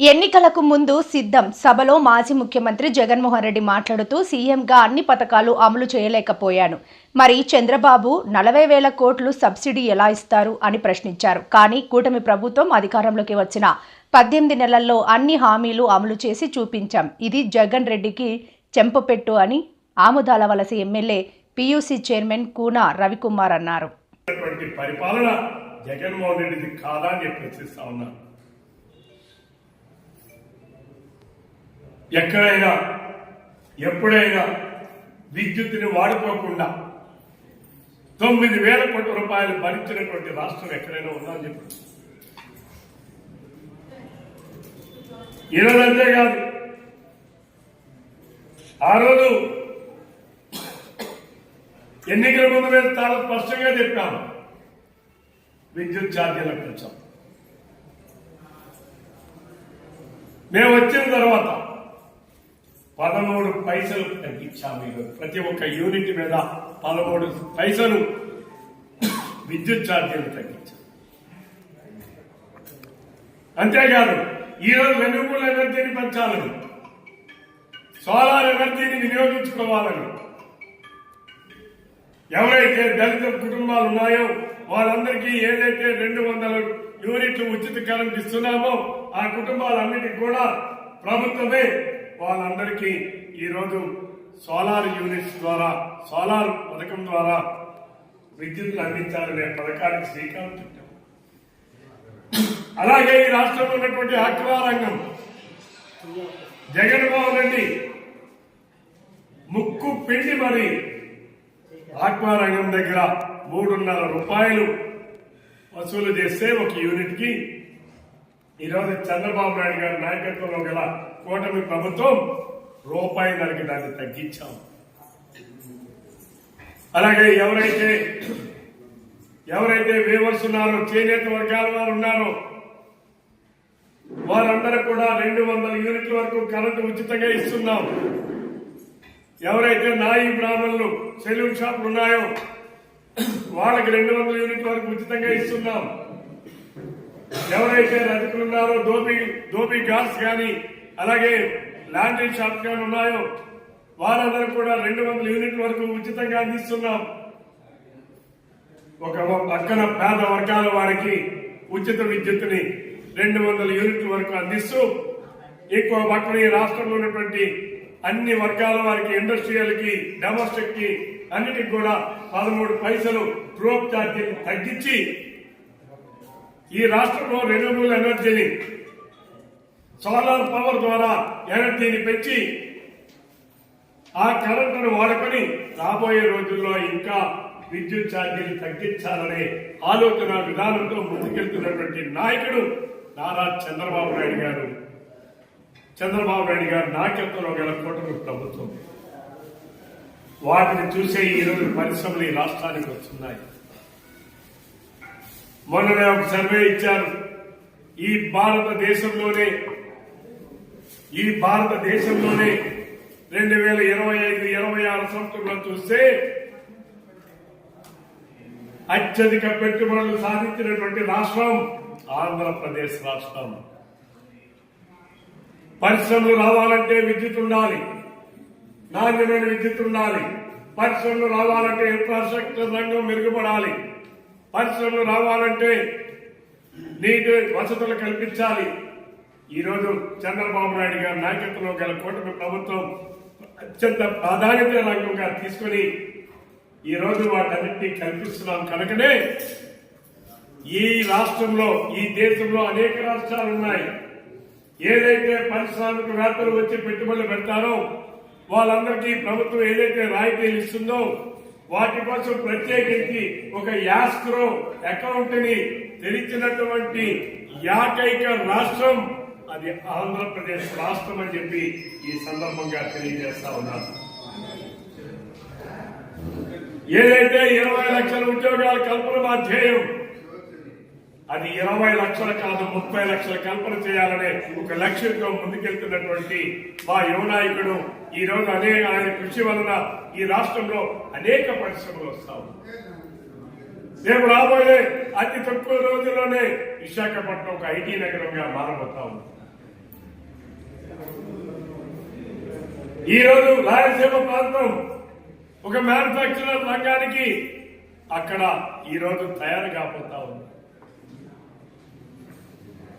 ఎన్నికలకు ముందు సిద్ధం సభలో మాజీ ముఖ్యమంత్రి జగన్మోహన్ రెడ్డి మాట్లాడుతూ సీఎంగా అన్ని పథకాలు అమలు చేయలేకపోయాను. మరి చంద్రబాబు నలభై వేల కోట్లు సబ్సిడీ ఎలా ఇస్తారు అని ప్రశ్నించారు. కానీ కూటమి ప్రభుత్వం అధికారంలోకి వచ్చిన పద్దెనిమిది నెలల్లో అన్ని హామీలు అమలు చేసి చూపించాం. ఇది జగన్ రెడ్డికి చెంపపెట్టు అని Amudalavalasa MLA PUC chairman Kuna Ravikumar అన్నారు. పరిపాలన జగన్మోహన్ రెడ్డిది కాదని ప్రశ్నిస్తా ఎక్కడైనా ఎప్పుడైనా విద్యుత్తుని వాడుకోకుండా తొమ్మిది వేల కోట్ల రూపాయలు భరించినటువంటి రాష్ట్రం ఎక్కడైనా ఉందని అని చెప్పి ఈరోజు అంతేకాదు ఆ రోజు ఎన్నికల ముందు మేము చాలా స్పష్టంగా చెప్పాము విద్యుత్ ఛార్జీల పెంచాం మేము వచ్చిన తర్వాత పదమూడు పైసలు తగ్గించాము ఈరోజు. ప్రతి ఒక్క యూనిట్ మీద పదమూడు పైసలు విద్యుత్ ఛార్జీలు తగ్గించాం. అంతేకాదు ఈరోజు రెన్యూబుల్ ఎనర్జీని పెంచాలని సోలార్ ఎనర్జీని వినియోగించుకోవాలని ఎవరైతే దళిత కుటుంబాలు ఉన్నాయో వాళ్ళందరికీ ఏదైతే రెండు వందల యూనిట్లు ఉచిత కరెంట్ ఇస్తున్నామో ఆ కుటుంబాలన్నిటికీ కూడా ప్రభుత్వమే వాళ్ళందరికీ ఈరోజు సోలార్ యూనిట్స్ ద్వారా సోలార్ పథకం ద్వారా విద్యుత్ అందించాలనే పథకానికి శ్రీకారం చుట్టాం. అలాగే ఈ రాష్ట్రంలో ఉన్నటువంటి ఆక్వా రంగం జగన్మోహన్ రెడ్డి ముక్కు పిండి మరి ఆక్వా రంగం దగ్గర మూడున్నర రూపాయలు వసూలు చేస్తే ఒక యూనిట్కి ఈరోజు చంద్రబాబు నాయుడు గారి నాయకత్వంలో గల కూటమి ప్రభుత్వం రూపాయి ధరకి దాన్ని తగ్గించాం. అలాగే ఎవరైతే ఎవరైతే వేవర్స్ ఉన్నారో చేనేత వర్గాల వారు ఉన్నారో వారందరూ కూడా రెండు వందల యూనిట్ల వరకు కరెంటు ఉచితంగా ఇస్తున్నాం. ఎవరైతే నాయి బ్రాహ్మణులు సెలూన్ షాపులు ఉన్నాయో వాళ్ళకి రెండు వందల యూనిట్ల వరకు ఉచితంగా ఇస్తున్నాం. ఎవరైతే రజకులు ఉన్నారో దోబి దోబి గార్డ్స్ కానీ అలాగే లాండ్రీ షాప్ ఉన్నాయో? వారందరూ కూడా రెండు వందల యూనిట్ల వరకు ఉచితంగా అందిస్తున్నాం. ఒక పక్కన పేద వర్గాల వారికి ఉచిత విద్యుత్ని రెండు వందల యూనిట్ల వరకు అందిస్తూ ఎక్కువ పక్కన ఈ రాష్ట్రంలో ఉన్నటువంటి అన్ని వర్గాల వారికి ఇండస్ట్రియల్కి డొమెస్టిక్కి అన్నిటికి కూడా పదమూడు పైసలు ట్రోప్ ఛార్జీని తగ్గించి ఈ రాష్ట్రంలో రెన్యూబుల్ ఎనర్జీని సోలార్ పవర్ ద్వారా ఎనర్జీని పెంచి ఆ కరెంటును వాడుకొని రాబోయే రోజుల్లో ఇంకా విద్యుత్ ఛార్జీలు తగ్గించాలనే ఆలోచన విధానంతో ముందుకెళ్తున్నటువంటి నాయకుడు నారా చంద్రబాబు నాయుడు గారు. చంద్రబాబు నాయుడు గారు నాయకత్వంలో గల కూటమి ప్రభుత్వం. వాటిని చూసే ఈ రోజు పరిశ్రమలు ఈ రాష్ట్రానికి వస్తున్నాయి. మొన్ననే ఒక సర్వే ఇచ్చారు. ఈ భారతదేశంలోనే ఈ భారతదేశంలోనే రెండు వేల ఇరవై ఐదు ఇరవై ఆరు సంవత్సరంలో చూస్తే అత్యధిక పెట్టుబడులు సాధించినటువంటి రాష్ట్రం ఆంధ్రప్రదేశ్ రాష్ట్రం. పరిశ్రమలు రావాలంటే విద్యుత్ ఉండాలి. నాణ్యమైన విద్యుత్ ఉండాలి. పరిశ్రమలు రావాలంటే ఇన్ఫ్రాస్ట్రక్చర్ రంగం మెరుగుపడాలి. పరిశ్రమలు రావాలంటే నీటి వసతులు కల్పించాలి. ఈరోజు చంద్రబాబు నాయుడు గారి నాయకత్వంలో గల కూటమి ప్రభుత్వం అత్యంత ప్రాధాన్యత రంగంగా తీసుకొని ఈరోజు వాటన్నింటినీ కల్పిస్తున్నాం కనుకనే ఈ రాష్ట్రంలో ఈ దేశంలో అనేక రాష్ట్రాలు ఉన్నాయి. ఏదైతే పారిశ్రామికవేత్తలు వచ్చి పెట్టుబడులు పెడతారో వాళ్ళందరికీ ప్రభుత్వం ఏదైతే రాయితీలు ఇస్తుందో వాటి కోసం ప్రత్యేకించి ఒక యాస్క్రో అకౌంట్ని తెరిచినటువంటి ఏకైక రాష్ట్రం అది ఆంధ్రప్రదేశ్ రాష్ట్రం అని చెప్పి ఈ సందర్భంగా తెలియజేస్తా ఉన్నాను. ఏదైతే ఇరవై లక్షల ఉద్యోగాల కల్పన మా ధ్యేయం అది ఇరవై లక్షలు కాదు ముప్పై లక్షల కల్పన చేయాలనే ఒక లక్ష్యంతో ముందుకెళ్తున్నటువంటి మా యువ నాయకుడు. ఈ రోజు అనేక ఆయన కృషి వలన ఈ రాష్ట్రంలో అనేక పరిశ్రమలు వస్తావు రేపు రాబోయే అతి తక్కువ రోజుల్లోనే విశాఖపట్నం ఒక ఐటీ నగరంగా మారబోతా ఉంది. ఈరోజు రాయలసీమ ప్రాంతం ఒక మ్యానుఫాక్చరర్ రంగానికి అక్కడ ఈ రోజు తయారు కాబోతా ఉంది.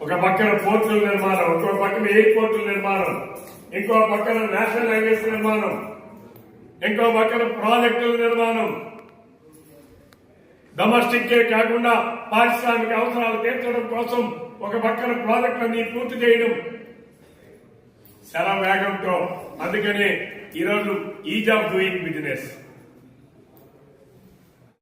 ఒక పక్కన పోర్టుల నిర్మాణం ఇంకో పక్కన ఎయిర్పోర్టుల నిర్మాణం ఇంకో పక్కన నేషనల్ హైవేస్ నిర్మాణం ఇంకో పక్కన ప్రాజెక్టుల నిర్మాణం. డొమెస్టిక్ కాకుండా పారిశ్రామిక అవసరాలు తీర్చడం కోసం ఒక పక్కన ప్రాజెక్టులన్నీ పూర్తి చేయడం చాలా వేగంతో అందుకనే ఈరోజు ఈజ్ ఆఫ్ డూయింగ్ బిజినెస్.